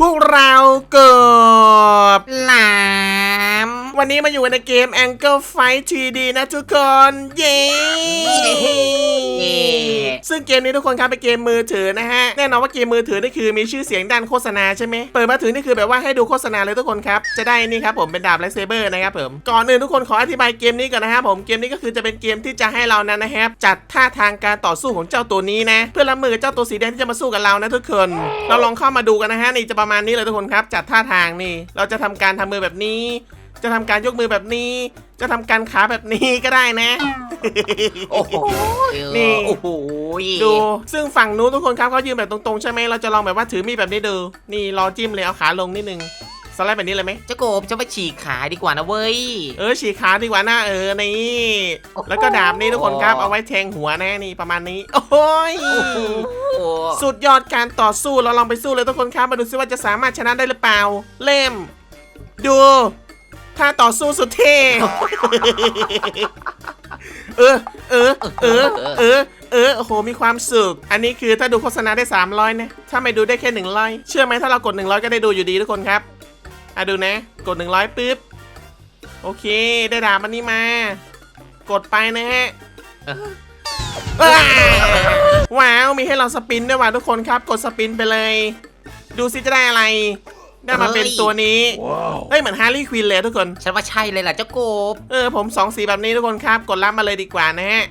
พวกเราเกิบหลาม วันนี้มาอยู่ในเกม Angle Fight 3D นะทุกคน เย้ซึ่งเกมนี้ทุกคนครับเป็นเกมมือถือนะฮะ แน่นอนว่าเกมมือถือนี่คือมีชื่อเสียงด้านโฆษณาใช่ไหมเปิดมาถือนี่คือแบบว่าให้ดูโฆษณาเลยทุกคนครับ จะได้นี่ครับผมเป็นดาบไลท์เซเบอร์นะครับผมก่อนอื่นทุกคนขออธิบายเกมนี้ก่อนนะครับผมเกมนี้ก็คือจะเป็นเกมที่จะให้เรานั้นนะครับจัดท่าทางการต่อสู้ของเจ้าตัวนี้นะ เพื่อรับมือกับเจ้าตัวสีแดงที่จะมาสู้กับเรานะทุกคน เราลองเข้ามาดูกันนะฮะนี่จะประมาณนี้เลยทุกคนครับ จัดท่าทางนี่ เราจะทำการทำมือแบบนี้ จะทำการยกมือแบบนี้ จะทำการขาแบบนี้ก็ได้นะ โอ้โหนี่โอ้โหดู ซึ่งฝั่งนู้นทุกคนครับเขายืนแบบตรงๆใช่ไหมเราจะลองแบบว่าถือมีดแบบนี้ดู นี่รอจิ้มเลยเอาขาลงนิดนึงสไลด์แบบนี้เลยไหมเจ้าโกบจะไปฉีกขาดีกว่านะเว้ย เออฉีกขาดีกว่าหน้าเออนี่ แล้วก็ดาบนี่ทุกคนครับเอาไว้แทงหัวนะนี่ประมาณนี้ โอ้ยโอ้โหสุดยอดการต่อสู้เราลองไปสู้เลยทุกคนครับมาดูซิว่าจะสามารถชนะได้หรือเปล่า เล่ม ดู ถ้าต่อสู้สุดเท่เออเออเออเออเออโอ้โหมีความสุข อันนี้คือถ้าดูโฆษณาได้ 300นะถ้าไม่ดูได้แค่100เชื่อไหมถ้าเรากด 100 ก็ได้ดูอยู่ดีทุกคนครับอะดูนะ กด 100ปุ๊บโอเค ได้ดาบมันนี้มา กดไปนะฮะว้าวว้าว มีให้เราสปินด้วยว่ะทุกคนครับ กดสปินไปเลย ดูซิจะได้อะไร ได้มาเป็นตัวนี้เฮ้ยเหมือนฮาร์ลีควินเลยทุกคน ฉันว่าใช่เลยล่ะเจ้าโกบ เออผมสองสีแบบนี้ทุกคนครับ กดรับมาเลยดีกว่านะฮะ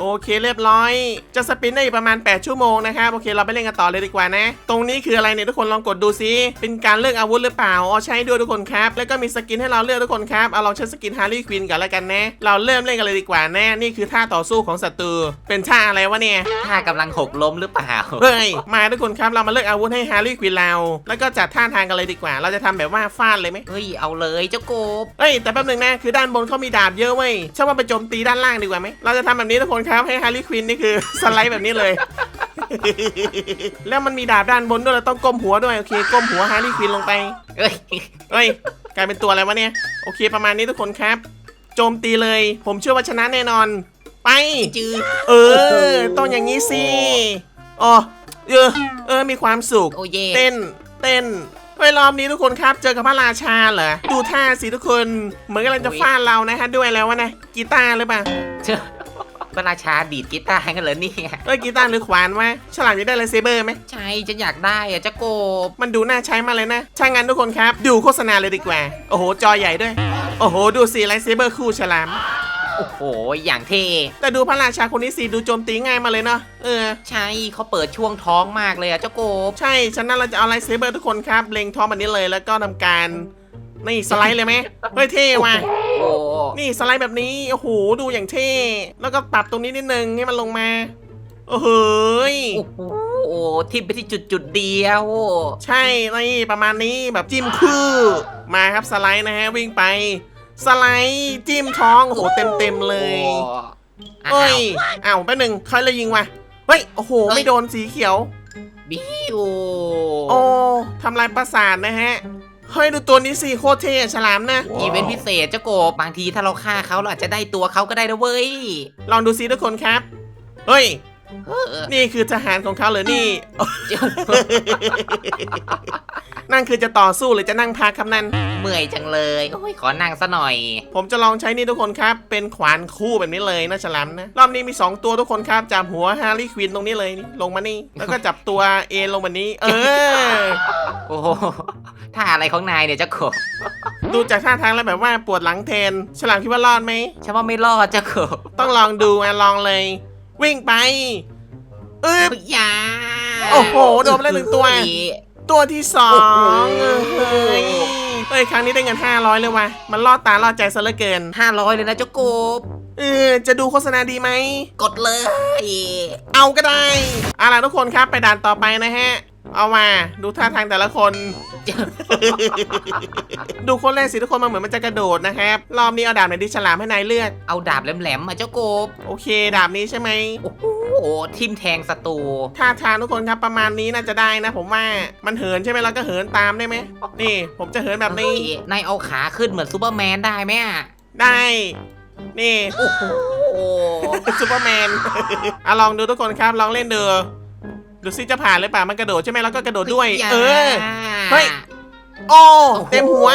โอเคเรียบร้อย จะสปินได้อีกประมาณ 8 ชั่วโมงนะครับโอเคเราไปเล่นกันต่อเลยดีกว่านะ ตรงนี้คืออะไรเนี่ยทุกคนลองกดดูซิเป็นการเลือกอาวุธหรือเปล่าอ๋อใช้ด้วยทุกคนครับ แล้วก็มีสกินให้เราเลือกทุกคนครับเอาลองใช้สกินฮาร์ลีควินกันแล้วกันนะเราเริ่มเล่นกันเลยดีกว่านะนี่คือท่าต่อสู้ของศัตรูเป็นท่าอะไรวะเนี่ยถ้ากำลังหกล้มหรือเปล่าเฮ้ยมาทุกคนครับเรามาเลือกอาวุธให้ฮาร์ลีควินเราแล้วก็จัดท่าทางกันเลยดีกว่า เราจะทำแบบว่าฟาดเลยไหมเฮ้ยเอาเลยเจ้าโกบเฮ้ยแต่แป๊บหนึงนะคือด้านบนเขามีดาบเยอะเว้ยช่างว่าไปโจมตีด้านล่างดีกว่าไหมเราจะทำแบบนี้ทุกคนครับให้ฮาร์ลีควินนี่คือสไลด์แบบนี้เลย แล้วมันมีดาบด้านบนด้วยเราต้องก้มหัวด้วย โอเค ก้มหัวฮาร์ลีควินลงไป เอ้ยเฮ้ยกลายเป็นตัวอะไรวะเนี่ย โอเค ประมาณนี้ทุกคนครับ โจมตีเลย ผมเชื่อว่าชนะแน่นอน ไปจือเออ ต้องอย่างนี้สิอ๋อเออเออ มีความสุขโอ้เย่เต้น เต้นเฮ้ยรอบนี้ทุกคนครับเจอกับพระราชาเหรอ ดูท่าสิทุกคน เหมือนกำลังจะฟาดเรานะฮะด้วยแล้ววะนะกีตาร์หรือเปล่า เจ้าพระราชาดีดกีตาร์กันเหรอเนี่ยเอ้ยกีตาร์หรือขวานวะฉลามจะได้ไรเซเบอร์ไหมใช่ฉันอยากได้อะเจ้าโกบมันดูน่าใช้มากเลยนะช่างงั้นทุกคนครับ ดูโฆษณาเลยดีกว่า โอ้โห จอใหญ่ด้วย โอ้โห ดูสิไรเซเบอร์คู่ฉลาม โอ้โห อย่างเท่แต่ดูพระราชาคนนี้สิดูโจมตีง่ายมาเลยเนาะเออ ใช่เขาเปิดช่วงท้องมากเลยอะเจ้าโกบใช่ฉะนั้นเราจะเอาไลท์เซเบอร์ทุกคนครับเล็งท้องมันนี้เลยแล้วก็ทำการ นี่สไลด์เลยไหมเฮ้ยเท่ว่ะโอ้นี่สไลด์แบบนี้โอ้โหดูอย่างเท่ แล้วก็ปรับตรงนี้นิดนึงให้มันลงมาโอ้โหยโอ้โหโอ้ทิมไปที่จุดจุดๆเดียว ใช่นี่ประมาณนี้แบบจิ้มคือมาครับสไลด์นะฮะวิ่งไป สไลด์จิ้มท้องโอ้โหเต็มเต็มๆเลยโอ้เฮ้ยอ้าวอ้าวแป๊บหนึงใครเลยยิงวะเฮ้ยโอ้โหไม่โดนสีเขียว บิวโอ้ทำลายประสาทนะฮะ เฮ้ยดูตัวนี้สิโคตรเท่อะฉลามนะ อีเวนต์พิเศษเจ้าโกบบางทีถ้าเราฆ่าเขาเราอาจจะได้ตัวเขาก็ได้นะเว้ย ลองดูซิทุกคนครับ เฮ้ยเออ นี่คือทหารของเขาเหรอนี่ นั่นคือจะต่อสู้หรือจะนั่งพักครับนั่น เมื่อยจังเลย โอ้ยขอนั่งซะหน่อย ผมจะลองใช้นี่ทุกคนครับ เป็นขวานคู่แบบนี้เลยนะฉลามนะ รอบนี้มี 2 ตัวทุกคนครับ จับหัวฮาร์ลีควินตรงนี้เลยนี่ลงมานี่ แล้วก็จับตัวเอลงมานี้ เออ โอ้โหถ้าอะไรของนายเนี่ยเจ้าโกบดูจากท่าทางแล้วแบบว่าปวดหลังแทน ฉลามคิดว่ารอดไหมฉันว่าไม่รอดเจ้าโกบต้องลองดูอะลองเลย วิ่งไปอึ๊บอย่าโอ้โหโดนไปแล้วหนึ่งตัว ตัวที่สองเออเฮ้ยเฮ้ยครั้งนี้ได้เงิน 500 เลยว่ะ มันล่อตาล่อใจซะเหลือเกิน ห้าร้อยเลยนะเจ้าโกบเออจะดูโฆษณาดีไหม กดเลย เอาก็ได้เอาล่ะทุกคนครับไปด่านต่อไปนะฮะ เอามาดูท่าทางแต่ละคน ดูคนแรกสิทุกคนมันเหมือนมันจะกระโดดนะครับ รอบนี้เอาดาบไหนดิฉลามให้นายเลือก เอาดาบแหลมๆมาเจ้าโกบ โอเค ดาบนี้ใช่ไหมโอ้โหทิมแทงศัตรูท่าทางทุกคนครับประมาณนี้น่าจะได้นะ ผมว่ามันเหินใช่ไหมเราก็เหินตามได้ไหมนี่ ผมจะเหินแบบนี้เฮ้ยนายเอาขาขึ้นเหมือนซูเปอร์แมนได้ไหมอะได้ นี่โอ้โหซูเปอร์แมนอะลองดูทุกคนครับลองเล่นดู ดูซิจะผ่านหรือเปล่ามันกระโดดใช่ไหมแล้วก็กระโดดด้วยย่าเออ เฮ้ย โอ้โอ้โหเต็มหัว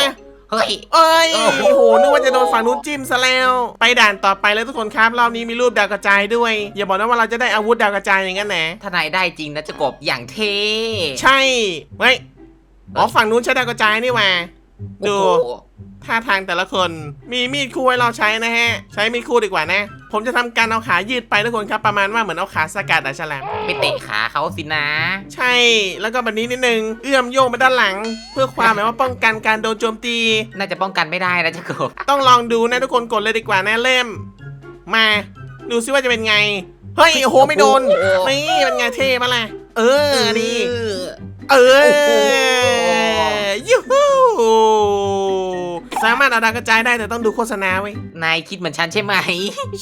เฮ้ย เอ้ย โอ้โอ้โหโห นึกว่าจะโดนฝั่งนู้นจิ้มซะแล้ว ไปด่านต่อไปเลยทุกคนครับ รอบนี้มีรูปดาวกระจายด้วย อย่าบอกนะว่าเราจะได้อาวุธดาวกระจายอย่างนั้นนะถ้านายได้จริงนะเจะกบอย่างเท่ใช่เฮ้ยอ๋อฝั่งนู้นใช้ดาวกระจายนี่หว่าดูโอ้โห ท่าทางแต่ละคนมีมีดคู่ให้เราใช้นะฮะ ใช้มีดคู่ดีกว่านะ ผมจะทำการเอาขายืดไปทุกคนครับประมาณว่าเหมือนเอาขาสกัดอะฉลามไปเตะขาเขาสินะ ใช่แล้วก็แบบนี้นิดนึงเอื้อมโยงไปด้านหลัง เพื่อความหมายว่าป้องกันการโดนโจมตี น่าจะป้องกันไม่ได้นะเจะกบต้องลองดูนะทุกคนกดเลยดีกว่านะเล่ม มา ดูซิว่าจะเป็นไงเฮ้ยโอ้โหไม่โดนโอ้โหนี่เป็นไงเท่ปะล่ะเออนี่เออเอโอ้โหอยูฮู สามารถเอาดาวกระจายได้แต่ต้องดูโฆษณาไว้ยนายคิดเหมือนฉันใช่ไหม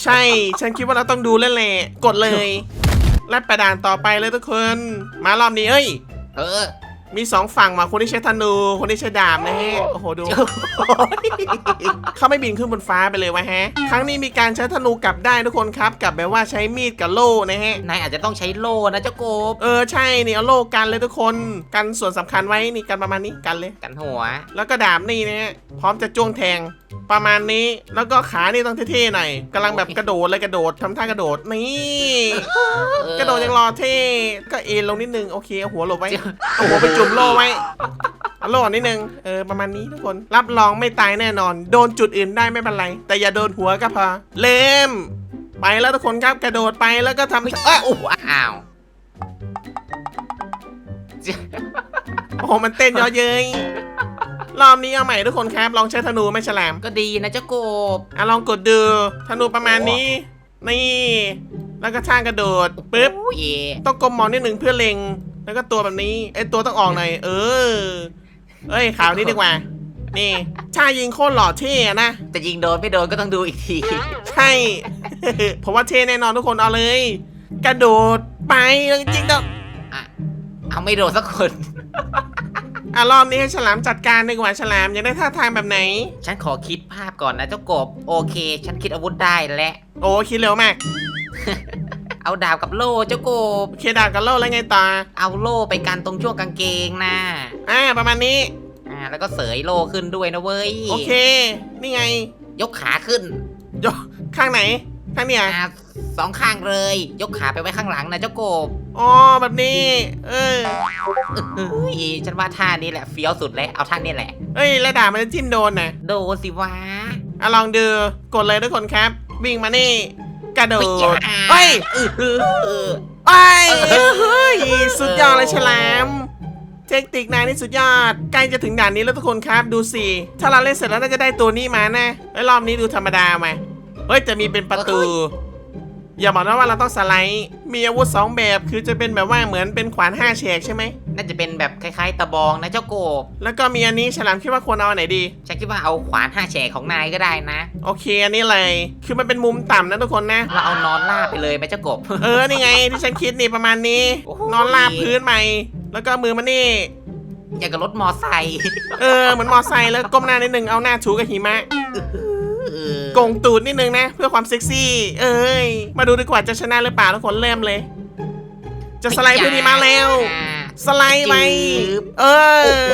ใช่ ฉันคิดว่าเราต้องดูเล่นแหละกดเลย และประดานต่อไปเลยทุกคน มารอบนี้เอ้ย เออ มีสองฝั่งมาคนที่ใช้ธนู คนที่ใช้ดาบนะฮะ โอ้โหดู เขาไม่บินขึ้นบนฟ้าไปเลยวะฮะ ครั้งนี้มีการใช้ธนูกลับได้ทุกคนครับ กลับแบบว่าใช้มีดกับโล่นะฮะ นายอาจจะต้องใช้โล่นะเจ้ากบ เออใช่นี่เอาโล่กันเลยทุกคน กันส่วนสำคัญไว้นี่กันประมาณนี้กันเลย กันหัว แล้วก็ดาบนี่นะฮะพร้อมจะจ้วงแทง ประมาณนี้แล้วก็ขานี่ต้องเท่ๆหน่อยกำลังแบบกระโดดเลยกระโดดทำท่ากระโดดนี่เออกระโดดยังรอเท่ก็เอ็นลงนิดนึงโอเคเอาหัวหลบไว้เอาหัวไปจุ่มโล่ไว้เอาโล่นิดนึง เออ ประมาณนี้ทุกคน รับรองไม่ตายแน่นอน โดนจุดอื่นได้ไม่เป็นไร แต่อย่าโดนหัวก็พอ เล่มไปแล้วทุกคนครับ กระโดดไปแล้วก็ทำเอ้ยโอ้โหอ้าวโอ้โหมันเต้นเยอะเย้ยรอบนี้เอาใหม่ทุกคนครับ ลองใช้ธนูไม่ฉลาม ก็ดีนะเจ้ากบอะลองกดดู ธนูประมาณนี้ นี่ แล้วก็ช่างกระโดดปึ๊บโอ้ยต้องกลมมองนิดหนึ่งเพื่อเล็ง แล้วก็ตัวแบบนี้ไอยตัวต้องออกหน่อยเออเอ้ยขาวนี้ดีกว่า นี่ ชายิงโคตรหล่อเท่อะนะจะยิงโดนไม่โดนก็ต้องดูอีกที ใช่ผมว่าเท่แน่นอนทุกคนเอาเลย กระโดดไปแล้วจริงๆต้องอะเอาไม่โดนสักคนอะรอบนี้ให้ฉลามจัดการดีกว่าฉลามอยากได้ท่าทางแบบไหน ฉันขอคิดภาพก่อนนะเจ้ากบ โอเค ฉันคิดอาวุธได้แล้วโอ้คิดเร็วมาก เอาดาบกับโล่เจ้ากบโอเคดาบกับโล่แล้วไงต่อเอาโล่ไปกันตรงช่วงกางเกงนะอ่าประมาณนี้ อ่าแล้วก็เสยโล่ขึ้นด้วยนะเว้ยโอเค นี่ไงยกขาขึ้นยกข้างไหนข้างเนี้ยอ่าสองข้างเลย ยกขาไปไว้ข้างหลังนะเจ้ากบอ๋อแบบนี้ เออเฮ้ยฉันว่าท่านี้แหละเฟี้ยวสุดแล้วเอาท่านี้แหละ เอ้ยแล้วดาบมันจะจิ้มโดนนะโดนสิวะอะลองดูกดเลยทุกคนครับ วิ่งมานี่ กระโดดเฮ้เฮ้ยยเออเออเออเอ้ยเฮ้ยสุดยอดเลยฉลามเทคนิคนายนี่สุดยอด ใกล้จะถึงด่านนี้แล้วทุกคนครับดูสิ ถ้าเราเล่นเสร็จแล้วน่าจะได้ตัวนี้มานะไอ้ยรอบนี้ดูธรรมดาไหมเฮ้ยจะมีเป็นประตู อย่าบอกนะว่าเราต้องสไลด์มีอาวุธสองแบบคือจะเป็นแบบว่าเหมือนเป็นขวานห้าแฉกใช่ไหมน่าจะเป็นแบบคล้ายๆตะบองนะเจ้ากบ แล้วก็มีอันนี้ฉลามคิดว่าควรเอาอันไหนดี ฉันคิดว่าเอาขวานห้าแฉกของนายก็ได้นะ โอเคอันนี้เลย คือมันเป็นมุมต่ำนะทุกคนนะ เราเอานอนลาบไปเลยไหมเจ้ากบ เออ นี่ไงที่ฉันคิดนี่ประมาณนี้ โอ้โห นอนราบพื้นใหม่ แล้วก็มือมานี่ อย่างกับรถมอไซค์เออเหมือนมอไซค์แล้วก้มหน้านิดนึงเอาหน้าถูกับหิมะ เออโกงตูดนิดนึงนะ เพื่อความเซ็กซี่ เอ้ย มาดูดีกว่าจะชนะหรือเปล่าทุกคนเริ่มเลย จะสไลด์พื้นหิมะแล้วอ่าสไลด์ไปจืบเออโอ้โห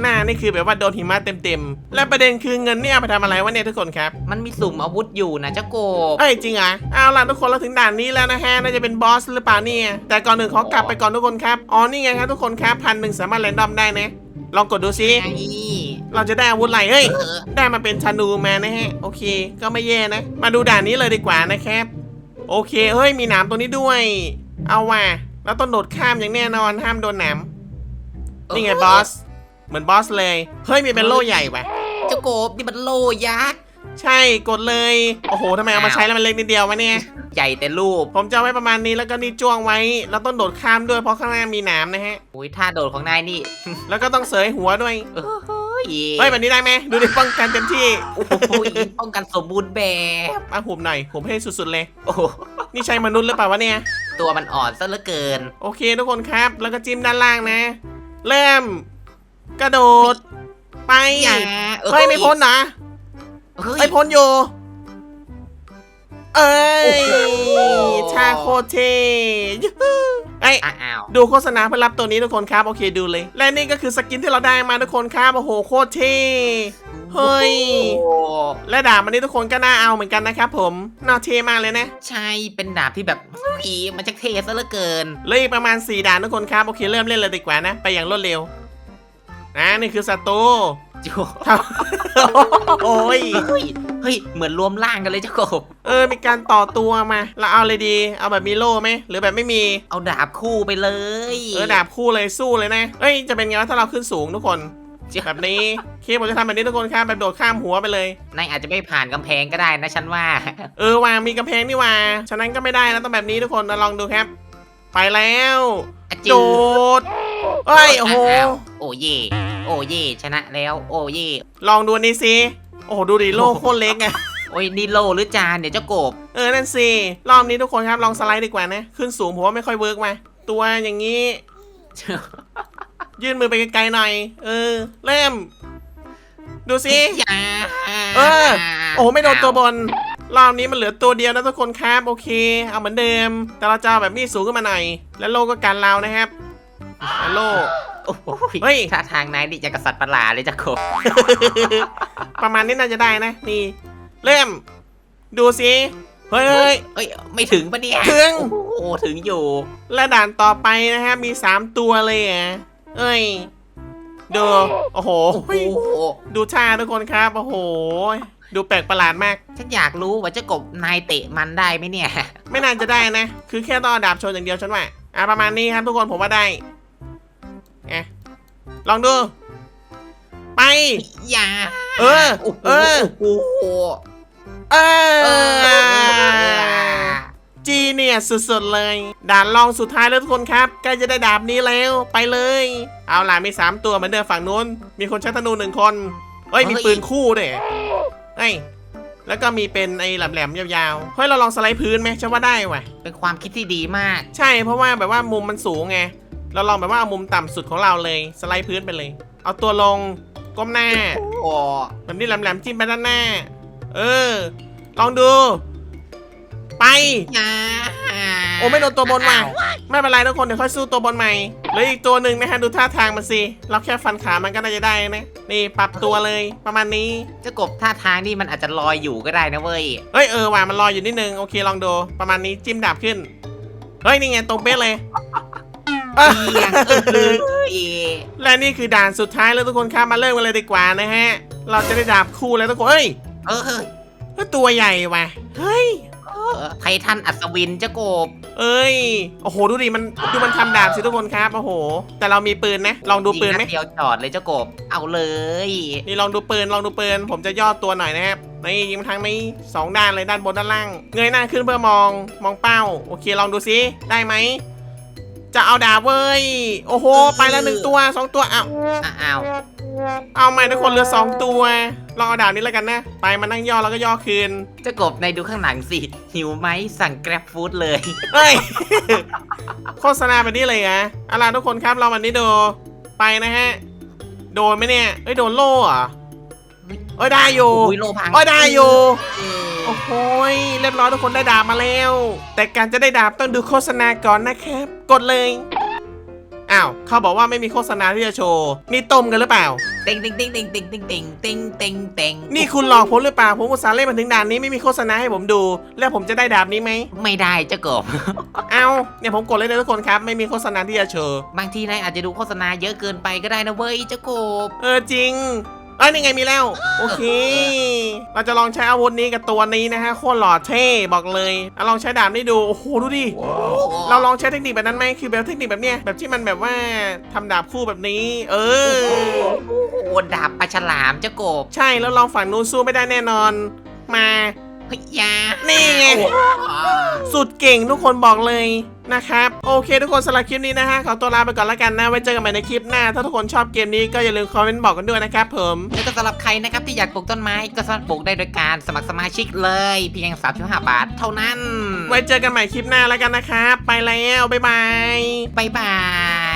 หน้านี่คือแบบว่าโดนหิมะเต็มๆ และประเด็นคือเงินเนี่ยเอาไปทำอะไรวะเนี่ยทุกคนครับ มันมีสุ่มอาวุธอยู่นะเจ้ากบเอ้ยจริงเหรอเอาล่ะทุกคนเราถึงด่านนี้แล้วนะฮะ น่าจะเป็นบอสหรือเปล่าเนี่ย แต่ก่อนหนึ่งขอกลับไปก่อนทุกคนครับ อ๋อนี่ไงครับทุกคนครับพันหนึ่งสามารถแรนดอมได้นะ ลองกดดูซิไอ้ เราจะได้อาวุธอะไรเฮ้ยเออได้มาเป็นธนูมานะฮะ โอเค ก็ไม่แย่นะ มาดูด่านนี้เลยดีกว่านะครับ โอเค เฮ้ย มีหนามตัวนี้ด้วย เอาว่ะแล้วต้องโดดข้ามอย่างแน่นอน ห้ามโดนหนามนี่ไงบอส เหมือนบอสเลย เฮ้ย มีเป็นโล่ใหญ่ว่ะเจ้ากบนี่มันโลยักษ์ ใช่ กดเลย โอ้โหทำไมเอามาใช้แล้วมันเล็กนิดเดียววะเนี่ย ใหญ่แต่รูป ผมจะเอาไว้ประมาณนี้แล้วก็นี่จ้วงไว้แล้วต้องโดดข้ามด้วยเพราะข้างหน้ามีหนามนะฮะ อุ้ยท่าโดดของนายนี่ แล้วก็ต้องเสยหัวด้วยเฮ้ย เฮ้ยแบบนี้ได้ไหมดูดิป้องกันเต็มที่โอ้โหป้องกันสมบูรณ์แบบมาหุบหน่อยหุบให้สุดๆเลย โอ้โหนี่ใช่มนุษย์หรือเปล่าวะเนี่ย ตัวมันอ่อนซะเหลือเกิน โอเคทุกคนครับ แล้วก็จิ้มด้านล่างนะ เริ่ม กระโดด ไปอย่าเฮ้ยไม่พ้นนะเฮ้ยเฮ้ยพ้นอยู่เอ้ยโอ้โหชาโคเทยูฮูเอ้ยอ้าวดูโฆษณาเพื่อรับตัวนี้ทุกคนครับ โอเคดูเลย และนี่ก็คือสกินที่เราได้มาทุกคนครับ โอ้โหโคตรเท่เฮ้ยโอ้และดาบมันนี้ทุกคนก็น่าเอาเหมือนกันนะครับผม น่าเท่มากเลยนะ ใช่ เป็นดาบที่แบบอีมันจะเท่ซะเหลือเกินเหลยประมาณ 4ด่านทุกคนครับ โอเคเริ่มเล่นเลยดีกว่านะ ไปอย่างรวดเร็วนะนี่คือศัตรูจูครับโอ้ยเฮ้ยเฮ้ยเหมือนรวมร่างกันเลยเจ้ากบเออมีการต่อตัวมาเราเอาเลยดี เอาแบบมีโล่ไหมหรือแบบไม่มีเอาดาบคู่ไปเลยเออดาบคู่เลยสู้เลยนะเอ้ยจะเป็นไงวะถ้าเราขึ้นสูงทุกคนแบบนี้เคผมจะทำแบบนี้ทุกคนครับแบบโดดข้ามหัวไปเลยนายอาจจะไม่ผ่านกำแพงก็ได้นะฉันว่า เออวางมีกำแพงนี่ว่าฉะนั้นก็ไม่ได้นะต้องแบบนี้ทุกคนนะลองดูครับ ไปแล้วอะจืโดดเอ้ยโอ้โหาวโอ้เย่โอ้เย่ชนะแล้ว โอ้เย่ลองดูอันนี้สิ โอ้โหดูดิโลกโคตรเล็กไง โอ้ยนี่โลหรือจานเดี๋ยวเจ้ากบ เออนั่นสิรอบนี้ทุกคนครับลองสไลด์ดีกว่านะ ขึ้นสูงผมว่าไม่ค่อยเวิร์กมา ตัวอย่างนี้ ยื่นมือไปไกลๆหน่อย เออ เริ่ม ดูสิอย่าเออ โอ้โหไม่โดนตัวบนรอบนี้มันเหลือตัวเดียวนะทุกคนครับ โอเค เอาเหมือนเดิม แต่เราจะเอาแบบมีดสูงขึ้นมาหน่อย แล้วโลก็กันเรานะครับ อะโลโอ้โหเฮ้ย ท่าทางนายนี่จะกษัตริย์ประหลาดเลยเจ้ากบ ประมาณนี้น่าจะได้นะ นี่ เริ่ม ดูสิเฮ้ยเฮ้ยเอ้ย ไม่ถึงปะเนี่ย ถึง โอ้โหถึงอยู่ และด่านต่อไปนะฮะ มี 3 ตัวเลยอะเอ้ย ดู โอ้โห โอ้โห ดูท่าทุกคนครับ โอ้โห ดูแปลกประหลาดมาก ฉันอยากรู้ว่าเจ้ากบนายเตะมันได้ไหมเนี่ย ไม่น่าจะได้นะ คือแค่ต้องเอาดาบโชนอย่างเดียวฉันว่าอะประมาณนี้ครับทุกคนผมว่าได้ อะลองดู ไป อย่าเออโอ้โหเออ โอ้โหเอเออ อ จีเนี่ยสุดๆเลย ด่านลองสุดท้ายแล้วทุกคนครับใกล้จะได้ดาบนี้แล้วไปเลย เอาล่ะมี 3 ตัวเหมือนเดิมฝั่งนู้น มีคนใช้ธนูหนึ่งคนเอ้ย มีปืนคู่ด้วยเอ้ยแล้วก็มีเป็นไอ้แหลมๆยาวๆเฮ้ยเราลองสไลด์พื้นไหมฉันว่าได้ว่ะ เป็นความคิดที่ดีมาก ใช่เพราะว่าแบบว่ามุมมันสูงไง เราลองแบบว่าเอามุมต่ำสุดของเราเลยสไลด์พื้นไปเลย เอาตัวลงก้มหน้าโอ้โหแบบนี้แหลมๆจิ้มไปด้านหน้า เออ ลองดู ไปอย่าโอ้ไม่โดนตัวบนว่ะอ้าวไม่เป็นไรทุกคนเดี๋ยวค่อยสู้ตัวบนใหม่เหลืออีกตัวหนึ่งนะฮะดูท่าทางมันสิเราแค่ฟันขามันก็น่าจะได้นะนี่ปรับตัวเลยประมาณนี้ เจ้ากบท่าทางนี่มันอาจจะลอยอยู่ก็ได้นะเว้ย เฮ้ยเออว่ะมันลอยอยู่นิดนึงโอเคลองดูประมาณนี้จิ้มดาบขึ้น เฮ้ยนี่ไงตรงเป๊ะเลย เอ้ยเอียงเอ้ยและนี่คือด่านสุดท้ายแล้วทุกคนครับมาเริ่มกันเลยดีกว่านะฮะ เราจะได้ดาบคู่แล้วทุกคนเฮ้ยเออเฮ้ยเฮ้ยตัวใหญ่ว่ะเฮ้ย เออไททันอัศวินเจ้ากบ เอ้ย โอ้โห ดูดิ มัน ดูมันทำดาบสิทุกคนครับ โอ้โห แต่เรามีปืนนะ ลองดูปืนไหม ยิงดเดียวจอดเลยเจ้ากบ เอาเลย นี่ลองดูปืน ลองดูปืน ผมจะย่อตัวหน่อยนะครับ นี่ยิงมาทางนี้สองด้านเลยด้านบนด้านล่าง เงยหน้าขึ้นเพื่อมอง มองเป้า โอเค ลองดูซิ ได้ไหม จะเอาดาบเว้ย โอ้โห ไปแล้วหนึ่งตัวสองตัวอ้าวอะอ้าวเอาใหม่ทุกคนเหลือสองตัวลองเอาดาบนี้แล้วกันนะ ไปมานั่งย่อแล้วก็ย่อคืน เจ้ากบในดูข้างหลังสิ หิวไหมสั่งแกร็บฟู้ดเลย เฮ้ย โฆษณาแบบนี้เลยเหรอะเอาล่ะทุกคนครับเราวันนี้ดู ไปนะฮะ โดนไหมเนี่ยเอ้ย โดนโล่เหรอ เอ้ยได้อยู่อุ้ยโลพัง เอ้ยได้อยู่เออโอ้โหยเรียบร้อยทุกคนได้ดาบมาแล้ว แต่การจะได้ดาบต้องดูโฆษณาก่อนนะครับ กดเลย อ้าว เขาบอกว่าไม่มีโฆษณาที่จะโชว์ นี่ต้มกันหรือเปล่าเต็งเต็งเต็งเต็งเต็งเต็งเต็งเต็งเต็งเต็งนี่คุณหลอกผมหรือเปล่า ผมอุตส่าห์เล่นมาถึงด่านนี้ไม่มีโฆษณาให้ผมดู แล้วผมจะได้ดาบนี้ไหม ไม่ได้เจ้ากบ เอาเนี่ยผมกดเลยนะทุกคนครับ ไม่มีโฆษณาที่จะโชว์ บางทีนายอาจจะดูโฆษณาเยอะเกินไปก็ได้นะเว้ยเจ้ากบ เออจริง เอ้ยนี่ไงมีแล้ว โอเค เราจะลองใช้อาวุธนี้กับตัวนี้นะฮะโคตรหล่อเท่บอกเลยเอาลองใช้ดาบนี้ดูโอ้โหดูดิเราลองใช้เทคนิคแบบนั้นไหมคือแบบเทคนิคแบบเนี้ยแบบที่มันแบบว่าทำดาบคู่แบบนี้ เออโอ้โหดาบปลาฉลามเจ้ากบ ใช่แล้วลองฝั่งนู้นสู้ไม่ได้แน่นอน มา เฮ้ยอยานี่ไง โอ้โหสุดเก่งทุกคนบอกเลยนะครับ โอเค ทุกคนสำหรับคลิปนี้นะฮะขอตัวลาไปก่อนแล้วกันนะไว้เจอกันใหม่ในคลิปหน้า ถ้าทุกคนชอบเกมนี้ก็อย่าลืมคอมเมนต์บอกกันด้วยนะครับผมแล้วก็สำหรับใครนะครับที่อยากปลูกต้นไม้ก็สามารถปลูกได้โดยการสมัครสมาชิกเลย เพียง35บาท เท่านั้นไว้เจอกันใหม่คลิปหน้าแล้วกันนะครับไปแล้วบ๊ายบายบายบาย